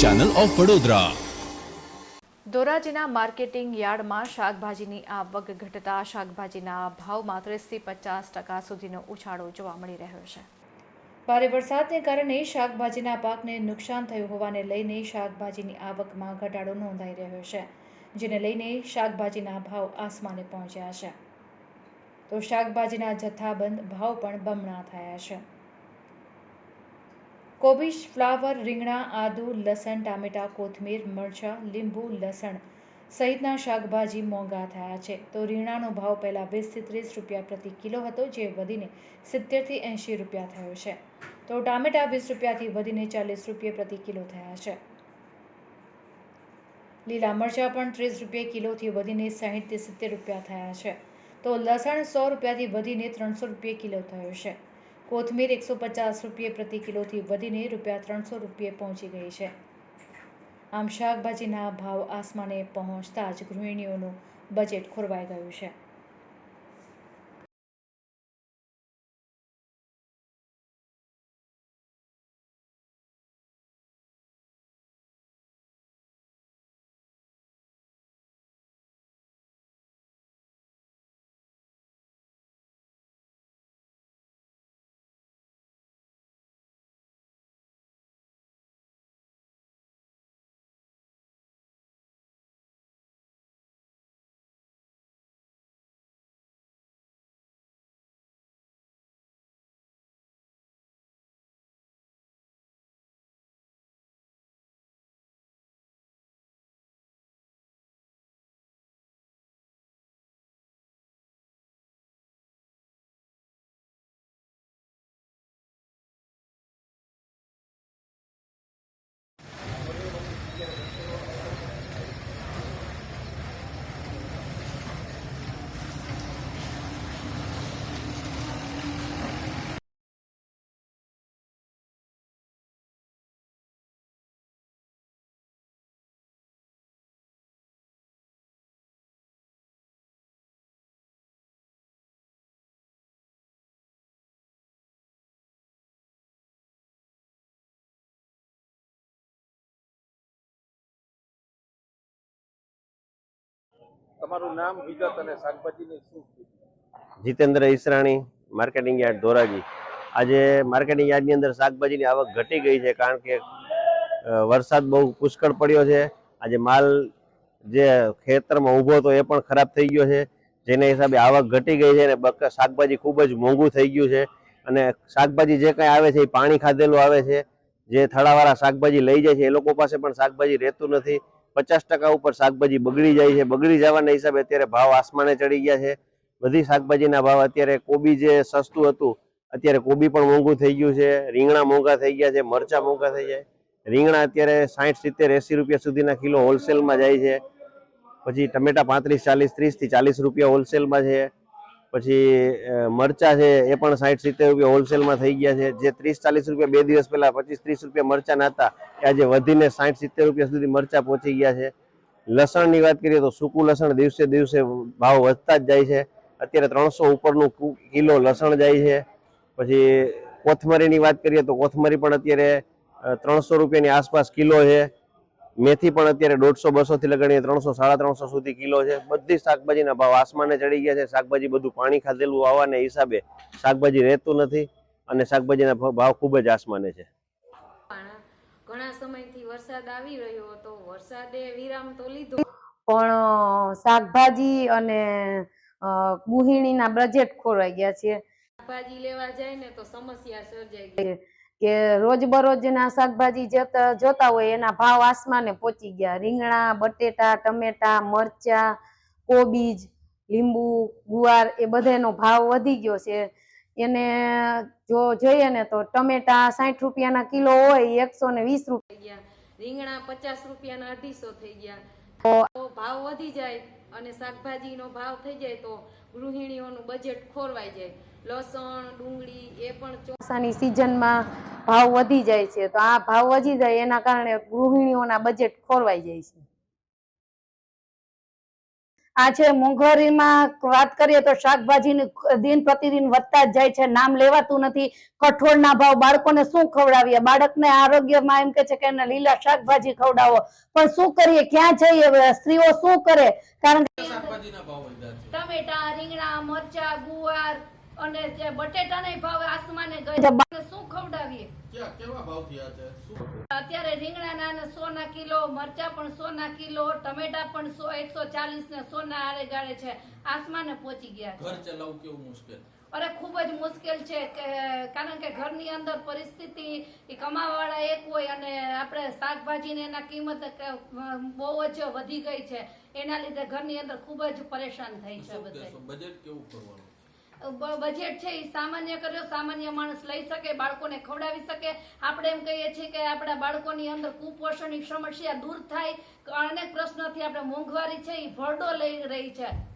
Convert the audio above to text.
Channel of Vadodara ધોરાજીના marketing યાર્ડમાં શાકભાજીની આવક ઘટતા શાકભાજીના ભાવમાં ત્રીસથી પચાસ ટકા સુધીનો ઉછાળો જોવા મળી રહ્યો છે. ભારે વરસાદને કારણે શાકભાજીના પાકને નુકસાન થયું હોવાને લઈને શાકભાજીની આવકમાં ઘટાડો નોંધાઈ રહ્યો છે, જેને લઈને શાકભાજીના ભાવ આસમાને પહોંચ્યા છે. તો શાકભાજીના જથ્થાબંધ ભાવ પણ બમણા થયા છે. કોબીજ, ફ્લાવર, રીંગણા, આદુ, લસણ, ટામેટા, કોથમીર, મરચાં, લીંબુ, લસણ સહિતના શાકભાજી મોંઘા થયા છે. તો રીંગણાનો ભાવ પહેલાં વીસથી ત્રીસ રૂપિયા પ્રતિ કિલો હતો, જે વધીને સિત્તેરથી એંશી રૂપિયા થયો છે. તો ટામેટા વીસ રૂપિયાથી વધીને ચાલીસ રૂપિયા પ્રતિ કિલો થયા છે. લીલા મરચાં પણ ત્રીસ રૂપિયા કિલોથી વધીને સાહીઠથી સિત્તેર રૂપિયા થયા છે. તો લસણ સો રૂપિયાથી વધીને ત્રણસો રૂપિયા કિલો થયો છે. કોથમીર એકસો પચાસ રૂપિયા પ્રતિ કિલોથી વધીને રૂપિયા ત્રણસો રૂપિયે પહોંચી ગઈ છે. આમ શાકભાજીના ભાવ આસમાને પહોંચતા જ ગૃહિણીઓનું બજેટ ખોરવાઈ ગયું છે. તમારું નામ, વિગત અને શાકભાજીની શું જીતેન્દ્ર ઈસરાણી, માર્કેટિંગ યાર્ડ, ધોરાજી. આજે માર્કેટિંગ યાર્ડની અંદર શાકભાજીની આવક ઘટી ગઈ છે કારણ કે વરસાદ બહુ પુષ્કળ પડ્યો છે. આજે માલ જે ખેતરમાં ઊભો હતો એ પણ ખરાબ થઈ ગયો છે. જેના હિસાબે આવક ઘટી ગઈ છે અને શાકભાજી ખૂબ જ મોંઘું થઈ ગયું છે. અને શાકભાજી જે કંઈ આવે છે એ પાણી ખાધેલું આવે છે. જે થળાવાળા શાકભાજી લઈ જાય છે એ લોકો પાસે પણ શાકભાજી રહેતું નથી. પચાસ ટકા ઉપર શાકભાજી બગડી જાય છે. બગડી જવાના હિસાબે અત્યારે ભાવ આસમાને ચડી ગયા છે. બધી શાકભાજીના ભાવ અત્યારે કોબી જે સસ્તું હતું, અત્યારે કોબી પણ મોંઘું થઈ ગયું છે. રીંગણા મોંઘા થઈ ગયા છે, મરચા મોંઘા થઈ જાય. રીંગણા અત્યારે સાઠ સિત્તેર, એસી રૂપિયા સુધીના કિલો હોલસેલમાં જાય છે. પછી ટમેટા પાંત્રીસ, ચાલીસ, ત્રીસથી ચાલીસ રૂપિયા હોલસેલમાં છે. પછી મરચા છે, એ પણ સાઠ સિત્તેર રૂપિયા હોલસેલમાં થઈ ગયા છે. જે ત્રીસ ચાલીસ રૂપિયા બે દિવસ પહેલા, પચીસ ત્રીસ રૂપિયા મરચાના હતા, એ આજે વધીને સાઠ સિત્તેર રૂપિયા સુધી મરચા પહોંચી ગયા છે. લસણની વાત કરીએ તો સૂકું લસણ દિવસે દિવસે ભાવ વધતા જ જાય છે. અત્યારે ત્રણસો ઉપરનું કિલો લસણ જાય છે. પછી, કોથમરીની વાત કરીએ તો કોથમરી પણ અત્યારે ત્રણસો રૂપિયાની આસપાસ કિલો છે. મેથી પણ અત્યારે દોઢસો બસો થી લગાડીને ત્રણસો સાડા ત્રણસો સુધી કિલો છે. બધી શાકભાજીના ભાવ આસમાને ચડી ગયા છે. શાકભાજી બધું પાણી ખાધેલું આવવાને હિસાબે શાકભાજી રહેતું નથી અને શાકભાજીના ભાવ ખૂબ જ આસમાને છે. પણ ઘણા સમયથી વરસાદ આવી રહ્યો હતો. વરસાદે વિરામ તો લીધો. પણ શાકભાજી અને ગૃહિણીના બજેટ ખોરવાઈ ગયા છે. શાકભાજી લેવા જાય ને તો સમસ્યા સર્જાઈ ગઈ. કે રોજબરોજના શાકભાજી જતા હોય એના ભાવ આસમાને પહોંચી ગયા. રીંગણા, બટેટા, ટમેટા, મરચા, કોબીજ, લીંબુ, ગુવાર એ બધાનો ભાવ વધી ગયો છે. એને જો જોઈએ ને તો ટમેટા સાઠ રૂપિયાના કિલો હોય, એકસો ને વીસ રૂપિયા. ગયા. રીંગણા પચાસ રૂપિયાના અઢીસો થઈ ગયા. તો ભાવ વધી જાય અને શાકભાજીનો ભાવ થઈ જાય તો ગૃહિણીઓનું બજેટ ખોરવાઈ જાય. લસણ ડુંગળી એ પણ ચોમાસાની સિઝનમાં ભાવ વધી જાય છે. તો આ ભાવ વધી જાય એના કારણે ગૃહિણીઓના બજેટ ખોરવાઈ જાય છે. આ છે મોંઘવારીમાં વાત કરીએ તો શાકભાજીની દિન પ્રતિદિન વધતા જ જાય છે નામ લેવાતું નથી. કઠોળના ભાવ બાળકોને શું ખવડાવીએ? બાળકને આરોગ્યમાં એમ કે છે કે એને લીલા શાકભાજી ખવડાવો. પણ શું કરીએ? ક્યાં જઈએ? સ્ત્રીઓ શું કરે? કારણ કે શાકભાજીના ભાવ વધ્યા છે. ટમેટા રીંગણા મરચા ગુવાર અને જે બટેટાના ભાવ આસમાને ગઈ શું ખવડાવીએ? અત્યારે રીંગણાના ને સો ના કિલો મરચા પણ સો ના કિલો ટમેટા પણ સો એકસો ચાલીસ ને સો ના આરે ગાળે છે. આસમાને પહોંચી ગયા છે. ઘર ચલાવવું કેવું મુશ્કેલ? અરે ખૂબ જ મુશ્કેલ છે કે કારણ કે ઘરની અંદર પરિસ્થિતિ કમાવાવાળા એક હોય અને આપણે શાકભાજી ને એના કિંમત કે, બહુ જ વધી ગઈ છે. એના લીધે ઘરની અંદર ખૂબ જ પરેશાન થઈ છે બધા બજેટ કેવું બજેટ છે એ સામાન્ય કર્યો, સામાન્ય માણસ લઈ શકે, બાળકોને ખવડાવી શકે. આપણે એમ કહીએ છીએ કે આપણા બાળકોની અંદર કુપોષણની સમસ્યા દૂર થાય. અનેક પ્રશ્નોથી આપણે મોંઘવારી છે એ ભરડો લઈ રહી છે.